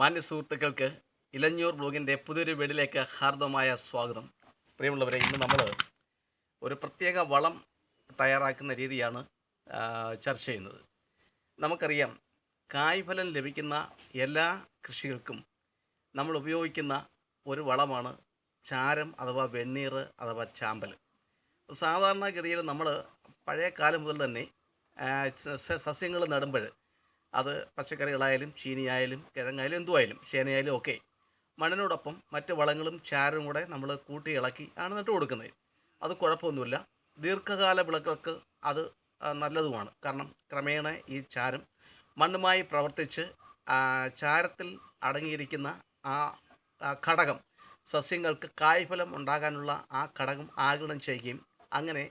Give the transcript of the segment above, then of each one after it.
മാന്യ സുഹൃത്തുക്കൾക്ക് ഇലഞ്ഞൂർ ബ്ലോഗിന്റെ പുതിയൊരു വീടിലേക്ക് ഹാർദമായ സ്വാഗതം. പ്രിയമുള്ളവരെ ഇന്ന് നമ്മൾ ഒരു പ്രത്യേക വളം തയ്യാറാക്കുന്ന രീതിയാണ് ചർച്ച ചെയ്യുന്നത്. നമുക്കറിയാം കായ്ഫലം ലഭിക്കുന്ന എല്ലാ കൃഷികൾക്കും നമ്മൾ ഉപയോഗിക്കുന്ന ഒരു വളമാണ് ചാരം അഥവാ വെണ്ണീർ അഥവാ ചാമ്പൽ. സാധാരണഗതിയിൽ നമ്മൾ പഴയ കാലം മുതൽ തന്നെ സസ്യങ്ങൾ നടുമ്പോൾ അത് പച്ചക്കറികളായാലും ചീനിയായാലും കിഴങ്ങായാലും എന്തുമായാലും ചേനയായാലും ഒക്കെ മണ്ണിനോടൊപ്പം മറ്റ് വളങ്ങളും ചാരവും കൂടെ നമ്മൾ കൂട്ടി ഇളക്കി ആണ് നട്ടു കൊടുക്കുന്നത്. അത് കുഴപ്പമൊന്നുമില്ല. ദീർഘകാല വിളകൾക്ക് അത് നല്ലതുമാണ്. കാരണം ക്രമേണ ഈ ചാരം മണ്ണുമായി പ്രവർത്തിച്ച് ചാരത്തിൽ അടങ്ങിയിരിക്കുന്ന ആ ഘടകം സസ്യങ്ങൾക്ക് കായ്ഫലം ഉണ്ടാകാനുള്ള ആ ഘടകം ആഗിരണം ചെയ്യുകയും അങ്ങനെ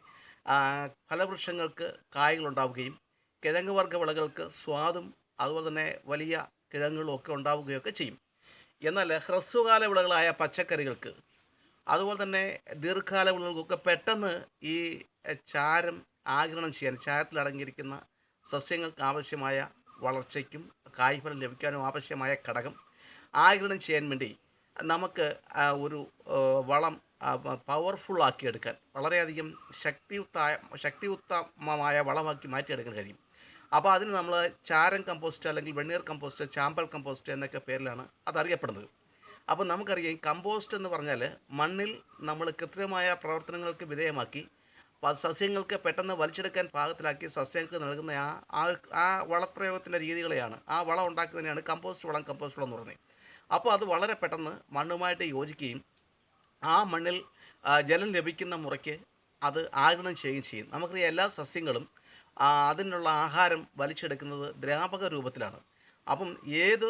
ഫലവൃക്ഷങ്ങൾക്ക് കായ്കൾ ഉണ്ടാവുകയും കിഴങ്ങ് വർഗ വിളകൾക്ക് സ്വാദും അതുപോലെ തന്നെ വലിയ കിഴങ്ങുകളും ഒക്കെ ഉണ്ടാവുകയൊക്കെ ചെയ്യും. എന്നാൽ ഹ്രസ്വകാല വിളകളായ പച്ചക്കറികൾക്ക് അതുപോലെ തന്നെ ദീർഘകാല വിളകൾക്കൊക്കെ പെട്ടെന്ന് ഈ ചാരം ആഗിരണം ചെയ്യാൻ ചാരത്തിൽ അടങ്ങിയിരിക്കുന്ന സസ്യങ്ങൾക്ക് ആവശ്യമായ വളർച്ചയ്ക്കും കായ്ഫലം ലഭിക്കാനും ആവശ്യമായ ഘടകം ആഗിരണം ചെയ്യാൻ വേണ്ടി നമുക്ക് ഒരു വളം പവർഫുൾ ആക്കിയെടുക്കാൻ വളരെയധികം ശക്തിയുക്തായ ശക്തിയുക്തമായ വളമാക്കി മാറ്റിയെടുക്കാൻ കഴിയും. അപ്പോൾ അതിന് നമ്മൾ ചാരം കമ്പോസ്റ്റ് അല്ലെങ്കിൽ വെണ്ണീർ കമ്പോസ്റ്റ് ചാമ്പൽ കമ്പോസ്റ്റ് എന്നൊക്കെ പേരിലാണ് അതറിയപ്പെടുന്നത്. അപ്പോൾ നമുക്കറിയാം കമ്പോസ്റ്റ് എന്ന് പറഞ്ഞാൽ മണ്ണിൽ നമ്മൾ കൃത്യമായ പ്രവർത്തനങ്ങൾക്ക് വിധേയമാക്കി സസ്യങ്ങൾക്ക് പെട്ടെന്ന് വലിച്ചെടുക്കാൻ പാകത്തിലാക്കി സസ്യങ്ങൾക്ക് നൽകുന്ന ആ ആ വളപ്രയോഗത്തിന്റെ രീതികളെയാണ് ആ വളം ഉണ്ടാക്കുന്നതിനെയാണ് കമ്പോസ്റ്റ് വളം കമ്പോസ്റ്റ് വളം എന്ന് പറയുന്നത്. അപ്പോൾ അത് വളരെ പെട്ടെന്ന് മണ്ണുമായിട്ട് യോജിക്കുകയും ആ മണ്ണിൽ ജലം ലഭിക്കുന്ന മുറയ്ക്ക് അത് ആഗിരണം ചെയ്യുകയും ചെയ്യും. നമുക്കറിയാം എല്ലാ സസ്യങ്ങളും അതിനുള്ള ആഹാരം വലിച്ചെടുക്കുന്നത് ദ്രാവക രൂപത്തിലാണ്. അപ്പം ഏത്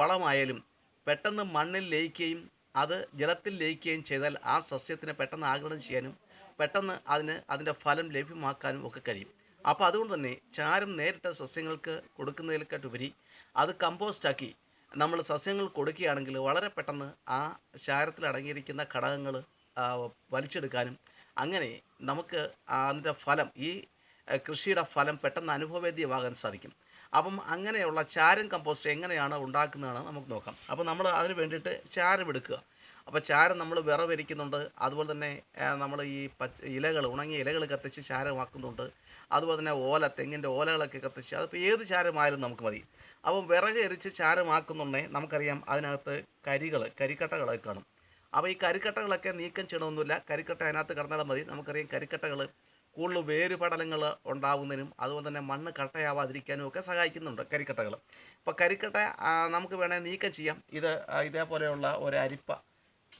വളമായാലും പെട്ടെന്ന് മണ്ണിൽ ലയിക്കുകയും അത് ജലത്തിൽ ലയിക്കുകയും ചെയ്താൽ ആ സസ്യത്തിനെ പെട്ടെന്ന് ആഗിരണം ചെയ്യാനും പെട്ടെന്ന് അതിന് അതിന്റെ ഫലം ലഭ്യമാക്കാനും ഒക്കെ കഴിയും. അപ്പോൾ അതുകൊണ്ട് തന്നെ ചാരം നേരിട്ട് സസ്യങ്ങൾക്ക് കൊടുക്കുന്നതിലേക്കാട്ടുപരി അത് കമ്പോസ്റ്റാക്കി നമ്മൾ സസ്യങ്ങൾ കൊടുക്കുകയാണെങ്കിൽ വളരെ പെട്ടെന്ന് ആ ചാരത്തിൽ അടങ്ങിയിരിക്കുന്ന ഘടകങ്ങൾ വലിച്ചെടുക്കാനും അങ്ങനെ നമുക്ക് അതിന്റെ ഫലം ഈ കൃഷിയുടെ ഫലം പെട്ടെന്ന് അനുഭവവേദ്യമാകാൻ സാധിക്കും. അപ്പം അങ്ങനെയുള്ള ചാരം കമ്പോസ്റ്റ് എങ്ങനെയാണ് ഉണ്ടാക്കുന്നതാണ് നമുക്ക് നോക്കാം. അപ്പോൾ നമ്മൾ അതിന് വേണ്ടിയിട്ട് ചാരം എടുക്കുക. അപ്പോൾ ചാരം നമ്മൾ വിറവരിക്കുന്നുണ്ട്. അതുപോലെ തന്നെ നമ്മൾ ഈ ഇലകൾ ഉണങ്ങിയ ഇലകൾ കത്തിച്ച് ചാരമാക്കുന്നുണ്ട്. അതുപോലെ തന്നെ ഓല തെങ്ങിന്റെ ഓലകളൊക്കെ കത്തിച്ച് അതിപ്പോൾ ഏത് ചാരമായാലും നമുക്ക് മതി. അപ്പം വിറക് എരിച്ച് ചാരമാക്കുന്നുണ്ടെങ്കിൽ നമുക്കറിയാം അതിനകത്ത് കരികൾ കരിക്കട്ടകളൊക്കെ കാണും. അപ്പോൾ ഈ കരിക്കട്ടകളൊക്കെ നീക്കം ചെയ്യണമെന്നില്ല. കരിക്കട്ട അതിനകത്ത് കിടന്നാൽ മതി. നമുക്കറിയാം കരിക്കട്ടകൾ കൂടുതൽ വേരുപടലങ്ങൾ ഉണ്ടാകുന്നതിനും അതുപോലെ തന്നെ മണ്ണ് കട്ടയാവാതിരിക്കാനും ഒക്കെ സഹായിക്കുന്നുണ്ട് കരിക്കട്ടകൾ. അപ്പോൾ കരിക്കട്ട നമുക്ക് വേണേൽ നീക്കം ചെയ്യാം. ഇത് ഇതേപോലെയുള്ള ഒരു അരിപ്പ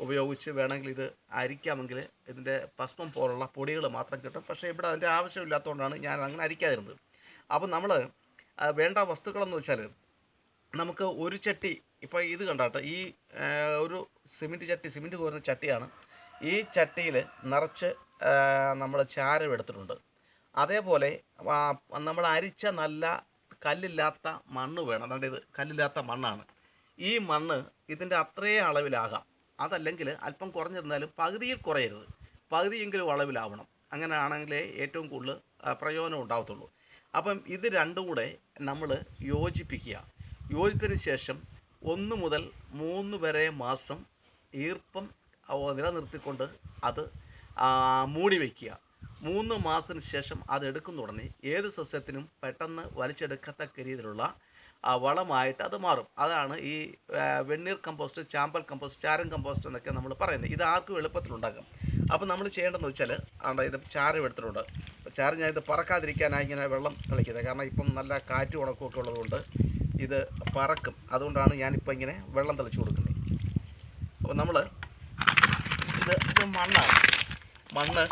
ഉപയോഗിച്ച് വേണമെങ്കിൽ ഇത് അരിക്കാമെങ്കിൽ ഇതിന്റെ ഭസ്മം പോലുള്ള പൊടികൾ മാത്രം കിട്ടും. പക്ഷേ ഇവിടെ അതിന്റെ ആവശ്യമില്ലാത്തതുകൊണ്ടാണ് ഞാൻ അങ്ങനെ അരിക്കാതിരുന്നത്. അപ്പോൾ നമ്മൾ വേണ്ട വസ്തുക്കളെന്ന് വെച്ചാൽ നമുക്ക് ഒരു ചട്ടി ഇപ്പോൾ ഇത് കണ്ടാട്ടെ ഈ ഒരു സിമെന്റ് ചട്ടി സിമെന്റ് കോരുന്ന ചട്ടിയാണ്. ഈ ചട്ടിയിൽ നിറച്ച് നമ്മൾ ചാരം എടുത്തിട്ടുണ്ട്. അതേപോലെ നമ്മൾ അരിച്ച നല്ല കല്ലില്ലാത്ത മണ്ണ് വേണം. അതായത് ഇത് കല്ലില്ലാത്ത മണ്ണാണ്. ഈ മണ്ണ് ഇതിന്റെ അത്രേ അളവിലാകാം. അതല്ലെങ്കിൽ അല്പം കുറഞ്ഞിരുന്നാലും പകുതിയിൽ കുറയരുത്. പകുതിയെങ്കിലും അളവിലാവണം. അങ്ങനെയാണെങ്കിലേ ഏറ്റവും കൂടുതൽ പ്രയോജനം ഉണ്ടാകത്തുള്ളൂ അപ്പം ഇത് രണ്ടും കൂടെ നമ്മൾ യോജിപ്പിക്കുക. യോജിപ്പിന് ശേഷം ഒന്ന് മുതൽ മൂന്ന് വരെ മാസം ഈർപ്പം നിലനിർത്തിക്കൊണ്ട് അത് മൂടി വയ്ക്കുക. മൂന്ന് മാസത്തിന് ശേഷം അത് എടുക്കുന്ന ഉടനെ ഏത് സസ്യത്തിനും പെട്ടെന്ന് വലിച്ചെടുക്കത്തക്ക രീതിയിലുള്ള വളമായിട്ട് അത് മാറും. അതാണ് ഈ വെണ്ണീർ കമ്പോസ്റ്റ് ചാമ്പൽ കമ്പോസ്റ്റ് ചാരം കമ്പോസ്റ്റ് എന്നൊക്കെ നമ്മൾ പറയുന്നത്. ഇത് ആർക്കും എളുപ്പത്തിലുണ്ടാക്കും. അപ്പോൾ നമ്മൾ ചെയ്യേണ്ടതെന്ന് വെച്ചാൽ ആണ്ട് ഇത് ചാരം എടുത്തിട്ടുണ്ട്. ചാരം ഞാൻ ഇത് പറക്കാതിരിക്കാനായി ഇങ്ങനെ വെള്ളം കളിക്കുന്നത്. കാരണം ഇപ്പം നല്ല കാറ്റ് ഉണക്കമൊക്കെ ഉള്ളതുകൊണ്ട് ഇത് പറക്കും. അതുകൊണ്ടാണ് ഞാനിപ്പോൾ ഇങ്ങനെ വെള്ളം തളിച്ചു കൊടുക്കുന്നത്. അപ്പോൾ നമ്മൾ ഇത് ഇത് മണ്ണാണ് മണ്ണ്.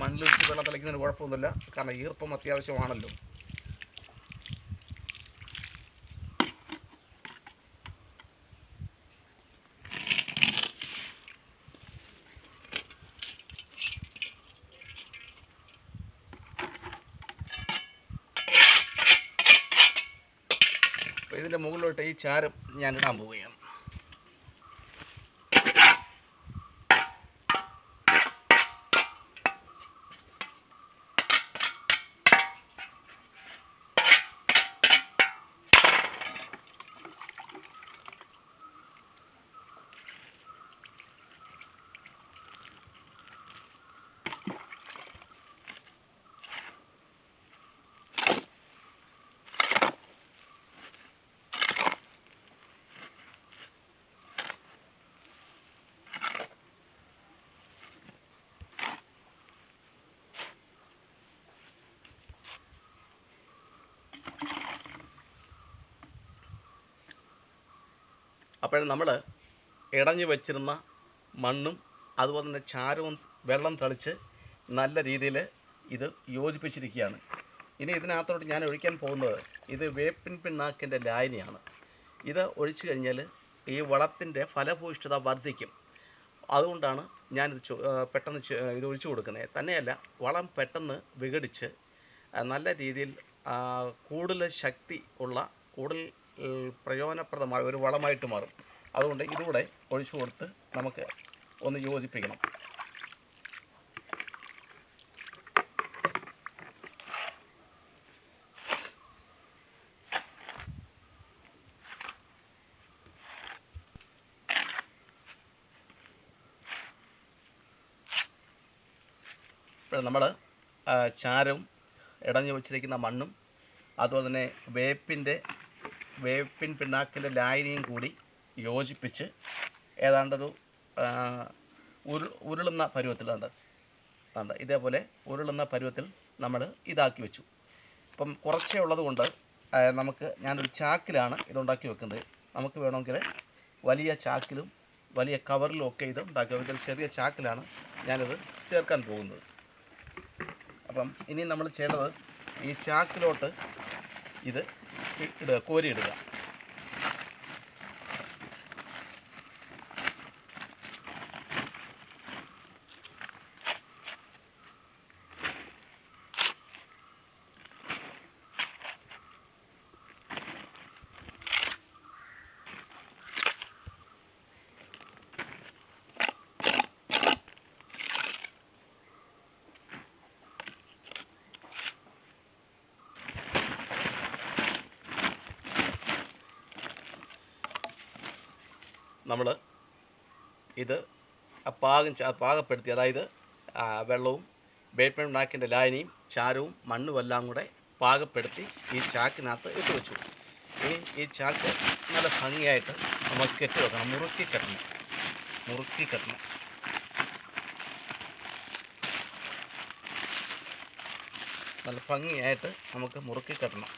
മണ്ണിൽ വെച്ച് വെള്ളം തളിക്കുന്നതിന് കുഴപ്പമൊന്നുമില്ല. കാരണം ഈർപ്പം അത്യാവശ്യമാണല്ലോ. ഇതിന്റെ മുകളിലോട്ട് ഈ ചാരം ഞാൻ ഇടാൻ പോവുകയാണ്. അപ്പോൾ നമ്മൾ ഇടഞ്ഞു വെച്ചിരുന്ന മണ്ണും അതുപോലെ തന്നെ ചാരവും വെള്ളം തളിച്ച് നല്ല രീതിയിൽ ഇത് യോജിപ്പിച്ചിരിക്കുകയാണ്. ഇനി ഇതിനകത്തോട്ട് ഞാൻ ഒഴിക്കാൻ പോകുന്നത് ഇത് വേപ്പിൻ പിണ്ണാക്കിന്റെ ലായനിയാണ്. ഇത് ഒഴിച്ചു കഴിഞ്ഞാൽ ഈ വളത്തിന്റെ ഫലഭൂയിഷ്ഠത വർദ്ധിക്കും. അതുകൊണ്ടാണ് ഞാനിത് പെട്ടെന്ന് ഇത് ഒഴിച്ചു കൊടുക്കുന്നത്. തന്നെയല്ല വളം പെട്ടെന്ന് വിഘടിച്ച് നല്ല രീതിയിൽ കൂടുതൽ ശക്തി ഉള്ള കൂടുതൽ പ്രയോജനപ്രദമായ ഒരു വളമായിട്ട് മാറും. അതുകൊണ്ട് ഇതുകൂടെ ഒഴിച്ചു കൊടുത്ത് നമുക്ക് ഒന്ന് യോജിപ്പിക്കണം. ഇപ്പോൾ നമ്മൾ ചാരവും ഇടഞ്ഞു വച്ചിരിക്കുന്ന മണ്ണും അതുപോലെ തന്നെ വേപ്പിന്റെ വേപ്പിൻ പിണ്ണാക്കിന്റെ ലായനിയും കൂടി യോജിപ്പിച്ച് ഏതാണ്ടൊരു ഉരു ഉരുളുന്ന പരുവത്തിലുണ്ട് ഉണ്ട് ഇതേപോലെ ഉരുളുന്ന പരുവത്തിൽ നമ്മൾ ഇതാക്കി വെച്ചു. ഇപ്പം കുറച്ചേ ഉള്ളത് കൊണ്ട് ആ, നമുക്ക് ഞാനൊരു ചാക്കിലാണ് ഇതുണ്ടാക്കി വെക്കുന്നത്. നമുക്ക് വേണമെങ്കിൽ വലിയ ചാക്കിലും വലിയ കവറിലും ഒക്കെ ഇത് ഉണ്ടാക്കി വെച്ചാൽ ചെറിയ ചാക്കിലാണ് ഞാനിത് ചേർക്കാൻ പോകുന്നത്. അപ്പം ഇനി നമ്മൾ ചെയ്യേണ്ടത് ഈ ചാക്കിലോട്ട് ഇത് ഇ- ഇടുക നമ്മൾ ഇത് പാകം പാകപ്പെടുത്തി അതായത് വെള്ളവും വേപ്പിൻ നാക്കിന്റെ ലായനിയും ചാരവും മണ്ണും എല്ലാം കൂടെ പാകപ്പെടുത്തി ഈ ചാക്കിനകത്ത് ഇട്ട് വെച്ചു. ഇനി ഈ ചാക്ക് നല്ല ഭംഗിയായിട്ട് നമുക്ക് കെട്ടി വെക്കണം മുറുക്കി കെട്ടണം മുറുക്കി കെട്ടണം. നല്ല ഭംഗിയായിട്ട് നമുക്ക് മുറുക്കി കെട്ടണം.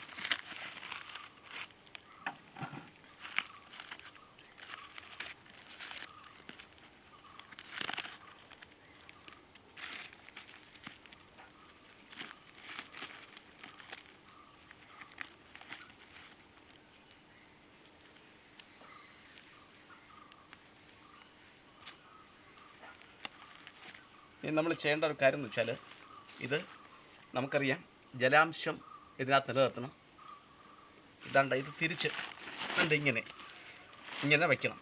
ഇനി നമ്മൾ ചെയ്യേണ്ട ഒരു കാര്യം എന്ന് വെച്ചാൽ ഇത് നമുക്കറിയാം ജലാംശം ഇതിനകത്ത് നിലനിർത്തണം. ഇതാണ്ട ഇത് തിരിച്ച് ഉണ്ട് ഇങ്ങനെ. ഇങ്ങനെ വയ്ക്കണം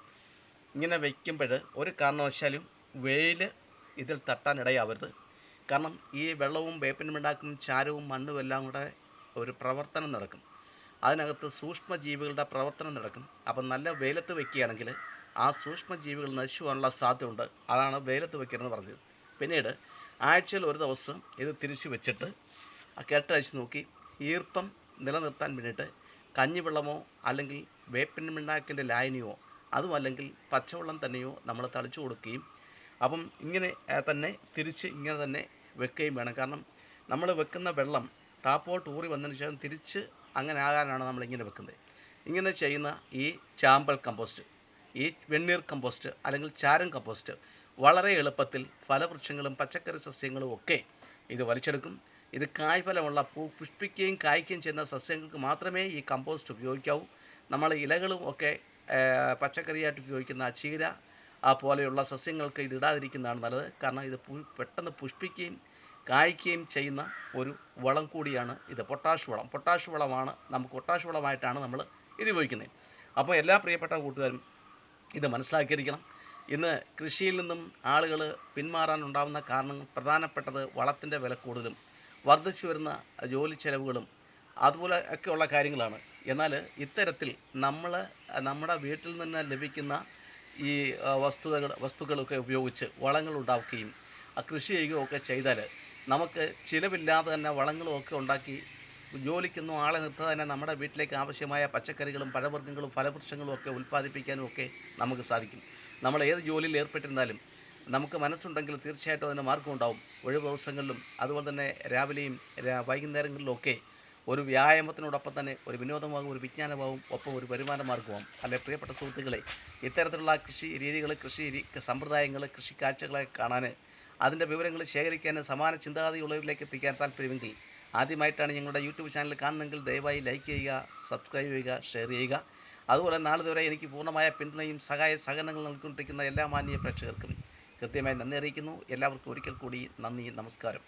ഇങ്ങനെ വയ്ക്കുമ്പോൾ ഒരു കാരണവശാലും വെയിൽ ഇതിൽ തട്ടാൻ ഇടയാവരുത്. കാരണം ഈ വെള്ളവും വേപ്പിനും ഉണ്ടാക്കും ചാരവും മണ്ണും എല്ലാം കൂടെ ഒരു പ്രവർത്തനം നടക്കും. അതിനകത്ത് സൂക്ഷ്മജീവികളുടെ പ്രവർത്തനം നടക്കും. അപ്പം നല്ല വെയിലത്ത് വയ്ക്കുകയാണെങ്കിൽ ആ സൂക്ഷ്മജീവികൾ നശിച്ചു പോകാനുള്ള സാധ്യതയുണ്ട്. അതാണ് വെയിലത്ത് വയ്ക്കരുതെന്ന് പറഞ്ഞത്. പിന്നീട് ആഴ്ചയിൽ ഒരു ദിവസം ഇത് തിരിച്ചു വെച്ചിട്ട് ആ കെട്ടഴിച്ച് നോക്കി. ഈർപ്പം നിലനിർത്താൻ വേണ്ടിയിട്ട് കഞ്ഞിവെള്ളമോ അല്ലെങ്കിൽ വേപ്പിൻ മിണ്ണാക്കിന്റെ ലായനിയോ അതും അല്ലെങ്കിൽ പച്ചവെള്ളം തന്നെയോ നമ്മൾ തളിച്ചു കൊടുക്കുകയും അപ്പം ഇങ്ങനെ തന്നെ തിരിച്ച് ഇങ്ങനെ തന്നെ വെക്കുകയും വേണം. കാരണം നമ്മൾ വെക്കുന്ന വെള്ളം താപ്പോട്ട് ഊറി വന്നതിന് ശേഷം തിരിച്ച് അങ്ങനെ ആകാനാണ് നമ്മളിങ്ങനെ വെക്കുന്നത്. ഇങ്ങനെ ചെയ്യുന്ന ഈ ചാമ്പൽ കമ്പോസ്റ്റ് ഈ വെണ്ണീർ കമ്പോസ്റ്റ് അല്ലെങ്കിൽ ചാരം കമ്പോസ്റ്റ് വളരെ എളുപ്പത്തിൽ ഫലവൃക്ഷങ്ങളും പച്ചക്കറി സസ്യങ്ങളും ഒക്കെ ഇത് വലിച്ചെടുക്കും. ഇത് കായ്ഫലമുള്ള പൂ പുഷ്പിക്കുകയും കായ്ക്കുകയും ചെയ്യുന്ന സസ്യങ്ങൾക്ക് മാത്രമേ ഈ കമ്പോസ്റ്റ് ഉപയോഗിക്കാവൂ. നമ്മൾ ഇലകളും ഒക്കെ പച്ചക്കറിയായിട്ട് ഉപയോഗിക്കുന്ന ചീര ആ പോലെയുള്ള സസ്യങ്ങൾക്ക് ഇത് ഇടാതിരിക്കുന്നതാണ് നല്ലത്. കാരണം ഇത് പെട്ടെന്ന് പുഷ്പിക്കുകയും കായ്ക്കുകയും ചെയ്യുന്ന ഒരു വളം കൂടിയാണ് ഇത്. പൊട്ടാഷ് വളം. പൊട്ടാഷ് വളമാണ് നമുക്ക് പൊട്ടാഷ് വളമായിട്ടാണ് നമ്മൾ ഇത് ഉപയോഗിക്കുന്നത്. അപ്പോൾ എല്ലാ പ്രിയപ്പെട്ട കൂട്ടുകാരും ഇത് മനസ്സിലാക്കിയിരിക്കണം. ഇന്ന് കൃഷിയിൽ നിന്നും ആളുകൾ പിന്മാറാനുണ്ടാകുന്ന കാരണം പ്രധാനപ്പെട്ടത് വളത്തിന്റെ വില കൂടുതലും വർദ്ധിച്ചു വരുന്ന ജോലി ചെലവുകളും അതുപോലെ ഒക്കെയുള്ള കാര്യങ്ങളാണ്. എന്നാൽ ഇത്തരത്തിൽ നമ്മൾ നമ്മുടെ വീട്ടിൽ നിന്ന് ലഭിക്കുന്ന ഈ വസ്തുതകൾ വസ്തുക്കളൊക്കെ ഉപയോഗിച്ച് വളങ്ങൾ ഉണ്ടാക്കുകയും കൃഷി ചെയ്യുകയും ഒക്കെ ചെയ്താൽ നമുക്ക് ചിലവില്ലാതെ തന്നെ വളങ്ങളും ഒക്കെ ഉണ്ടാക്കി ജോലിക്കൊന്നും ആളെ നിർത്താതെ തന്നെ നമ്മുടെ വീട്ടിലേക്ക് ആവശ്യമായ പച്ചക്കറികളും പഴവർഗങ്ങളും ഫലവൃക്ഷങ്ങളും ഒക്കെ ഉൽപ്പാദിപ്പിക്കാനും ഒക്കെ നമുക്ക് സാധിക്കും. നമ്മൾ ഏത് ജോലിയിൽ ഏർപ്പെട്ടിരുന്നാലും നമുക്ക് മനസ്സുണ്ടെങ്കിൽ തീർച്ചയായിട്ടും അതിന് മാർഗം ഉണ്ടാവും. ഒഴിവ് ദിവസങ്ങളിലും അതുപോലെ തന്നെ രാവിലെയും വൈകുന്നേരങ്ങളിലൊക്കെ ഒരു വ്യായാമത്തിനോടൊപ്പം തന്നെ ഒരു വിനോദമാകും ഒരു വിജ്ഞാനമാകും ഒപ്പം ഒരു വരുമാന മാർഗമാകും. അല്ലെ പ്രിയപ്പെട്ട സുഹൃത്തുക്കളെ ഇത്തരത്തിലുള്ള കൃഷി രീതികൾ കൃഷി സമ്പ്രദായങ്ങൾ കൃഷി കാഴ്ചകളെ കാണാൻ അതിന്റെ വിവരങ്ങൾ ശേഖരിക്കാൻ സമാന ചിന്താഗതിയുള്ളവരിലേക്ക് എത്തിക്കാൻ താല്പര്യമെങ്കിൽ ആദ്യമായിട്ടാണ് ഞങ്ങളുടെ യൂട്യൂബ് ചാനൽ കാണുന്നതെങ്കിൽ ദയവായി ലൈക്ക് ചെയ്യുക സബ്സ്ക്രൈബ് ചെയ്യുക ഷെയർ ചെയ്യുക. അതുപോലെ നാളിതുവരെ എനിക്ക് പൂർണമായ പിന്തുണയും സഹായ സഹകരണങ്ങൾ നൽകിക്കൊണ്ടിരിക്കുന്ന എല്ലാ മാന്യ പ്രേക്ഷകർക്കും കൃത്യമായി നന്ദി അറിയിക്കുന്നു. എല്ലാവർക്കും ഒരിക്കൽ കൂടി നന്ദി നമസ്കാരം.